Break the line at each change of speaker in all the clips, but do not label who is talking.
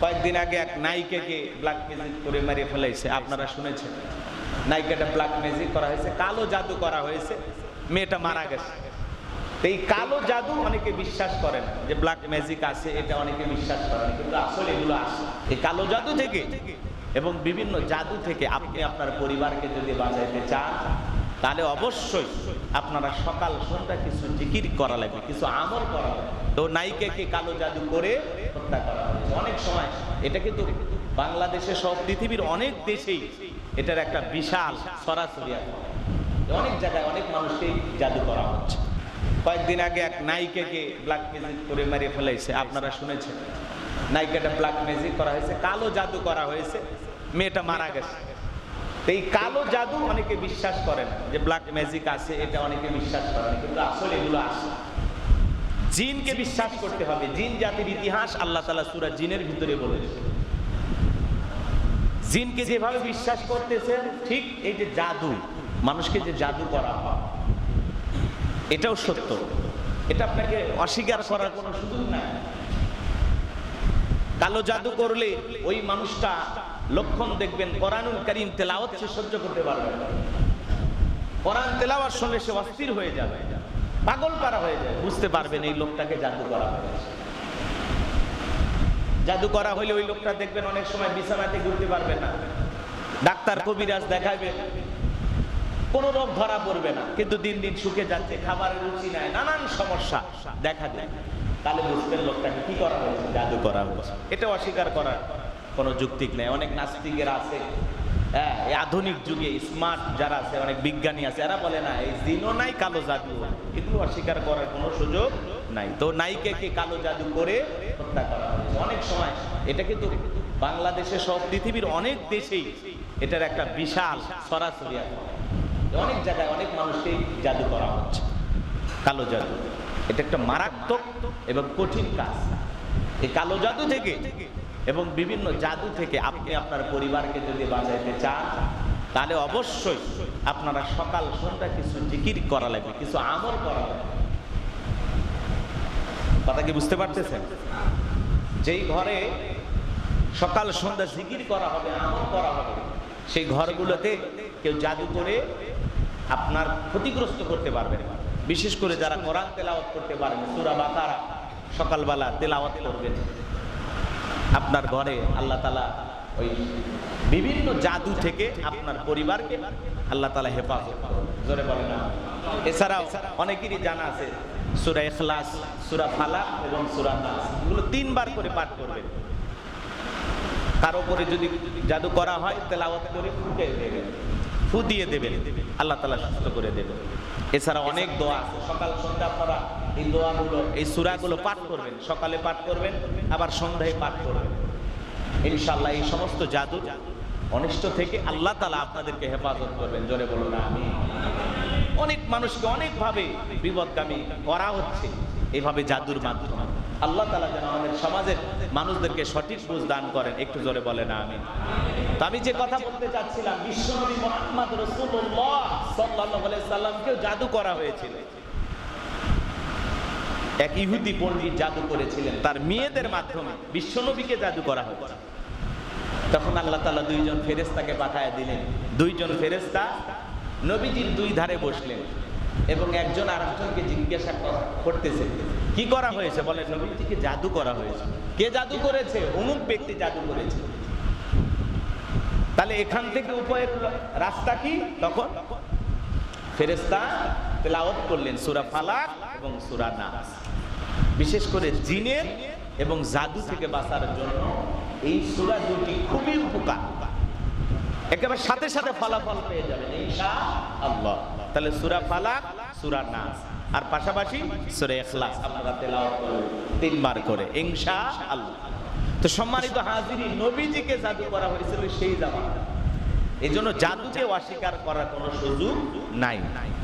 কয়েকদিন আগে এক নায়িকাকে ব্ল্যাক ম্যাজিক করে মারিয়ে ফেলাইছে, আপনারা শুনেছেন। নায়িকাটা ব্ল্যাক ম্যাজিক করা হয়েছে, কালো জাদু করা হয়েছে, মেয়েটা মারা গেছে। এই কালো জাদু অনেকে বিশ্বাস করে না, যে ব্ল্যাক ম্যাজিক আছে, এটা অনেকে বিশ্বাস করে না, কিন্তু আসলে এগুলো আসে এই কালো জাদু থেকে এবং বিভিন্ন জাদু থেকে আপনি আপনার পরিবারকে যদি বাঁচাইতে চান, তাহলে অবশ্যই আপনারা সকাল সন্ধ্যা কিছু জিকির করা লাগবে, কিছু আমল করা লাগবে। তো নায়িকাকে কালো জাদু করে হত্যা করা হয়েছে। অনেক সময় এটা কিন্তু বাংলাদেশে সব পৃথিবীর অনেক দেশেই এটার একটা বিশাল সরাসরি অনেক জায়গায় অনেক মানুষকেই জাদু করা হচ্ছে। কয়েকদিন আগে এক নায়িকাকে ব্ল্যাক ম্যাজিক করে মারিয়ে ফেলাইছে, আপনারা শুনেছেন। নায়িকাটা ব্ল্যাক ম্যাজিক করা হয়েছে, কালো জাদু করা হয়েছে, মেয়েটা মারা গেছে। এই কালো জাদু অনেকে বিশ্বাস করেন যে ব্ল্যাক ম্যাজিক আছে, এটা অনেকে বিশ্বাস করেন কিন্তু আসলে এগুলো আসে জিনকে বিশ্বাস করতে হবে। জিন জাতির ইতিহাস আল্লাহ তালা সুরা জিনের ভিতরে বলেছে জিনকে যেভাবে বিশ্বাস করতেছেন, ঠিক এই যে জাদু, মানুষকে যে জাদু করা হয়, এটাও সত্য। এটা আপনাকে অস্বীকার করার কোনো সুযোগ নাই। কালো জাদু করলে ওই মানুষটা লক্ষণ দেখবেন, কোরআনুল করিম তেলাওয়াত সে সহ্য করতে পারবে না। কোরআন তেলাওয়ার সঙ্গে সে অস্থির হয়ে যাবে। পাগল পারা হয়ে যায়। বুঝতে পারবেন এই লোকটাকে জাদু করা হয়েছে জাদু করা হলে ওই লোকটা দেখবেন অনেক সময় বিছানাতে ঘুরতে পারবে না। ডাক্তার কবিরাজ দেখাবে। কোন রোগ ধরা পড়বে না। কিন্তু দিন দিন শুকে যাচ্ছে, খাবারের রুচি নাই, নানান সমস্যা দেখা দেয়। তাহলে বুঝবেন লোকটাকে কি করা হয়েছে? জাদু করা হয়েছে। এটা অস্বীকার করার কোনো যুক্তিক নেই। অনেক নাস্তিকের আছে। হ্যাঁ আধুনিক যুগে স্মার্ট যারা আছে, অনেক বিজ্ঞানী আছে, এরা বলে, না, এই দিনও নাই, কালো জাদু। এগুলো অস্বীকার করার কোনো সুযোগ নাই। তো নাইকে নায়িকাকে কালো জাদু করে হত্যা করা হয়েছে? অনেক সময় এটা কিন্তু বাংলাদেশে সব পৃথিবীর অনেক দেশেই এটার একটা বিশাল সরাসরি অনেক জায়গায় অনেক মানুষকেই জাদু করা হচ্ছে, কালো জাদু। এটা একটা মারাত্মক এবং কঠিন কাজ। এই কালো জাদু থেকে এবং বিভিন্ন জাদু থেকে আপনি আপনার পরিবারকে যদি বাঁচাইতে চান, তাহলে অবশ্যই আপনারা সকাল সন্ধ্যা কিছু জিকির করা লাগবে, কিছু আমল করা লাগবে। কথা কি বুঝতে পারতেছেন? যেই ঘরে সকাল সন্ধ্যা জিকির করা হবে, আমল করা হবে, সেই ঘরগুলোতে কেউ জাদু করে আপনার ক্ষতিগ্রস্ত করতে পারবে বিশেষ করে যারা কোরআন তেলাওয়াত করতে পারেন সুরা বাকারা সকালবেলা তেলাওয়াত করবেন আপনার ঘরে আল্লাহ তালা ওই বিভিন্ন জাদু থেকে আপনার পরিবারকে আল্লাহ তালা হেফাজত। জোরে বলে না। এছাড়াও অনেকেরই জানা আছে, সুরা এখলাস সুরা ফালাক এবং সুরা নাস, এগুলো তিনবার করে পাঠ করবেন। তার উপরে যদি জাদু করা হয়, তেলাওয়াত করে ফুটে দেবেন ফু দিয়ে দেবেন, আল্লাহ তালা সুস্থ করে দেবেন। এছাড়া অনেক দোয়া সকাল, সন্ধ্যা আপনারা এই দোয়াগুলো, এই সুরাগুলো পাঠ করবেন, সকালে পাঠ করবেন, আবার সন্ধ্যায় পাঠ করবেন। ইনশাল্লাহ এই সমস্ত জাদু অনিষ্ট থেকে আল্লাহ তালা আপনাদেরকে হেফাজত করবেন। জোরে বলুন আমি অনেক মানুষকে অনেকভাবে বিপদগামী করা হচ্ছে এইভাবে জাদুর মাধ্যমে। আল্লাহ তালা যেন আমাদের সমাজের মানুষদেরকে সঠিক বুঝ দান করেন। একটু জোরে বলে না আমি তো আমি যে কথা বলতে চাচ্ছিলাম, বিশ্বনবী মোহাম্মদ রসুল্লাহ সাল্লাহ সাল্লামকেও জাদু করা হয়েছিল। এক ইহুদি পণ্ডিত জাদু করেছিলেন। তার মেয়েদের মাধ্যমে বিশ্বনবীকে জাদু করা হয়েছে। তখন আল্লাহ তালা দুইজন ফেরেস্তাকে পাঠায় দিলেন। দুইজন ফেরেস্তা নবীজির দুই ধারে বসলেন এবং একজন আরেকজনকে জিজ্ঞাসা করতেছে, কি করা হয়েছে? বলে, নবীজিকে জাদু করা হয়েছে। কে জাদু করেছে? অমুক ব্যক্তি জাদু করেছে। তাহলে এখান থেকে উপায়ের রাস্তা কি? তখন? ফেরেস্তা তেলাওয়াত করলেন, সুরা ফালাক এবং সুরা নাস। বিশেষ করে জিনের এবং জাদু থেকে বাঁচার জন্য এই সুরা দুটি খুবই উপকার। একেবারে সাথে সাথে ফলাফল পেয়ে যাবেন আল্লাহ। তাহলে সুরা ফালাক, সুরা নাস। আর পাশাপাশি সুরা ইখলাস আপনারা তেলাওয়াত তিনবার করে, ইনশা আল্লাহ। তো সম্মানিত হাজিরি নবীজিকে জাদু করা হয়েছিল সেই জামানা এই জন্য জাদুকে অস্বীকার করার কোনো সুযোগ নাই।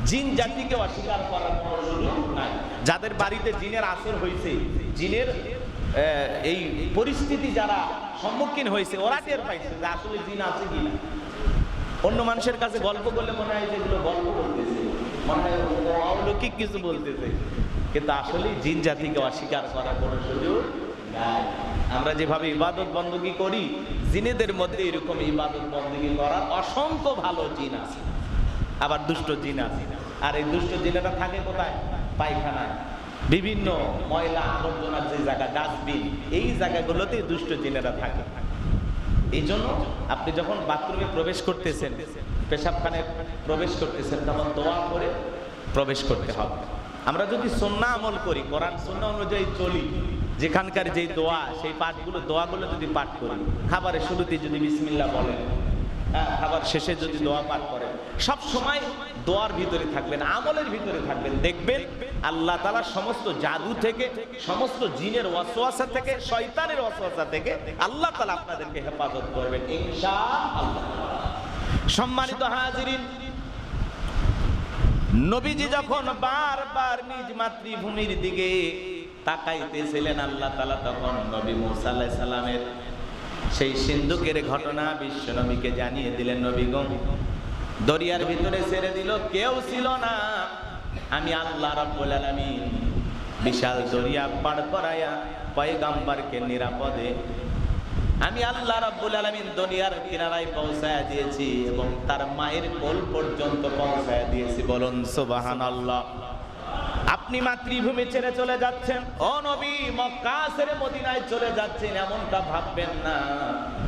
জিন জাতিকে অস্বীকার করার কোনো সুযোগ নাই। যাদের বাড়িতে জিনের আসর হয়েছে, জিনের এই পরিস্থিতি যারা সম্মুখীন হয়েছে, ওরা টের পাইছে যে আসলে জিন আছে কিনা অন্য মানুষের কাছে গল্প করলে মনে হয় যেগুলো গল্প বলতেছে মনে হয় অলৌকিক কিছু বলতেছে। কিন্তু আসলে জিন জাতিকে অস্বীকার করার কোনো সুযোগ আমরা যেভাবে ইবাদত বন্দী করি, জিনেদের মধ্যে এরকম ইবাদত বন্দী করার অসংখ্য ভালো জিন আছে। আবার দুষ্ট জিন আছে। আর এই দুষ্ট জিনেরা থাকে কোথায়? পায়খানায়। বিভিন্ন ময়লা আবর্জনার যে জায়গা, ডাস্টবিন, এই জায়গাগুলোতে দুষ্ট জিনেরা থাকে। এই জন্য আপনি যখন বাথরুমে প্রবেশ করতেছেন, পেশাবখানে প্রবেশ করতেছেন, তখন দোয়া করে প্রবেশ করতে হবে। আমরা যদি সন্না আমল করি, কোরআন সন্না অনুযায়ী চলি যেখানকার যে দোয়া সেই পাঠগুলো দোয়াগুলো যদি পাঠ করি খাবারের শুরুতে যদি বিসমিল্লাহ বলেন হ্যাঁ, খাবার শেষে যদি দোয়া পাঠ করেন সব সময় দোয়ার ভিতরে থাকবেন আমলের ভিতরে থাকবেন। দেখবেন আল্লাহ তালা সমস্ত জাদু থেকে সমস্ত জিনের ওয়াসওয়াসা থেকে শয়তানের ওয়াসওয়াসা থেকে আল্লাহ তালা আপনাদেরকে হেফাজত করবেন সম্মানিত হাজিরিন নবীজি যখন বারবার নিজ মাতৃভূমির দিকে তাকাইতেছিলেন আল্লাহ তালা তখন নবী মুসা আলাইহিস সালামের। সেই সিন্ধুকের ঘটনা বিশ্ব নবীকে জানিয়ে দিলেন নবীগণ দরিয়ার ভিতরে ছেড়ে দিল কেউ ছিল না। আমি আল্লাহ রাব্বুল আলামিন বিশাল দরিয়া পার করায়া পয়গাম্বারকে নিরাপদে আমি আল্লাহ রাব্বুল আলামিন দুনিয়ার কিনারায় পৌঁছায় দিয়েছি এবং তার মায়ের কোল পর্যন্ত পৌঁছায় দিয়েছি। বলুন, সুবহানাল্লাহ। আপনি মাতৃভূমি ছেড়ে চলে যাচ্ছেন। ও নবী, মক্কা ছেড়ে মদিনায় চলে যাচ্ছেন, এমনটা ভাববেন না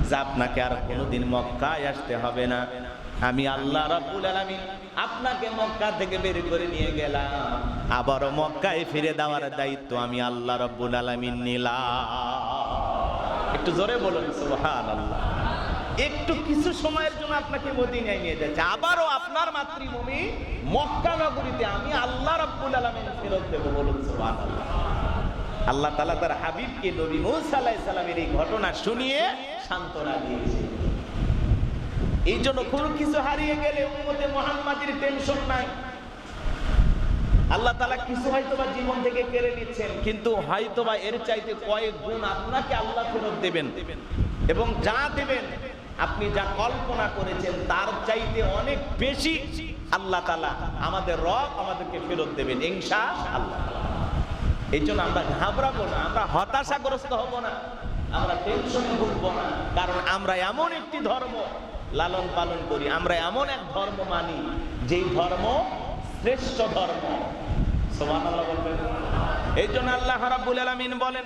যে আপনাকে আর কোনোদিন মক্কায় আসতে হবে না। আমি আল্লাহ রাব্বুল আলামিন আপনাকে মক্কা থেকে বের করে নিয়ে গেলাম। আবারও মক্কায় ফিরে দেওয়ার দায়িত্ব আমি আল্লাহ রাব্বুল আলামিন নিলাম। একটু জোরে বলুন, সুবহানাল্লাহ। একটু কিছু সময়ের জন্য আপনাকে মদিনায় নিয়ে যাচ্ছে। আবারও আপনার মাতৃভূমি মক্কা নগরীতে আমি আল্লাহ রাব্বুল আলামিন ফেরত দেব বলুন আল্লাহ তাআলা তার হাবিবকে নবী মুসা সালামের এই ঘটনা শুনিয়ে সান্ত্বনা দিয়েছে। এই জন্য কোনো কিছু হারিয়ে গেলে উম্মতে মুহাম্মাদের টেনশন নাই। আল্লাহ তালা কিছু হয়তোবা জীবন থেকে কেড়ে নিচ্ছেন, কিন্তু হয়তোবা এর চাইতে কয়েক গুণ আপনাকে আল্লাহ ফেরত দেবেন। এবং যা দেবেন আপনি যা কল্পনা করেছেন, তার চাইতে অনেক বেশি আল্লাহ তালা আমাদের রব আমাদেরকে ফেরত দেবেন। ইনশা আল্লাহ। এই জন্য আমরা ঘাবড়াবো না, আমরা হতাশাগ্রস্ত হব না, আমরা টেনশনে ভুগবো না, কারণ আমরা এমন একটি ধর্ম লালন পালন করি, আমরা এমন এক ধর্ম মানি, যেই ধর্ম শ্রেষ্ঠ ধর্ম। বলবেন। এই জন্য আল্লাহ রাব্বুল আলামিন বলেন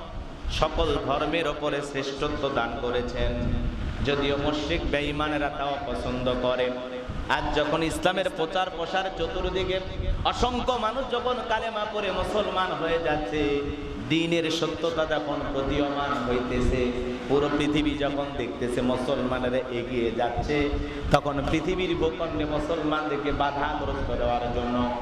সকল ধর্মের ওপরে শ্রেষ্ঠত্ব দান করেছেন। যদিও মুশরিক বেঈমানেরা তাও পছন্দ করে। আজ যখন ইসলামের প্রচার প্রসার চতুর্দিকে অসংখ্য মানুষ যখন কালেমা পড়ে মুসলমান হয়ে যাচ্ছে, দিনের সত্যতা যখন প্রতীয়মান হইতেছে। পুরো পৃথিবী যখন দেখতেছে মুসলমানেরা এগিয়ে যাচ্ছে, তখন পৃথিবীর ভূখণ্ডে মুসলমানদেরকে বাধাগ্রস্ত দেওয়ার জন্য।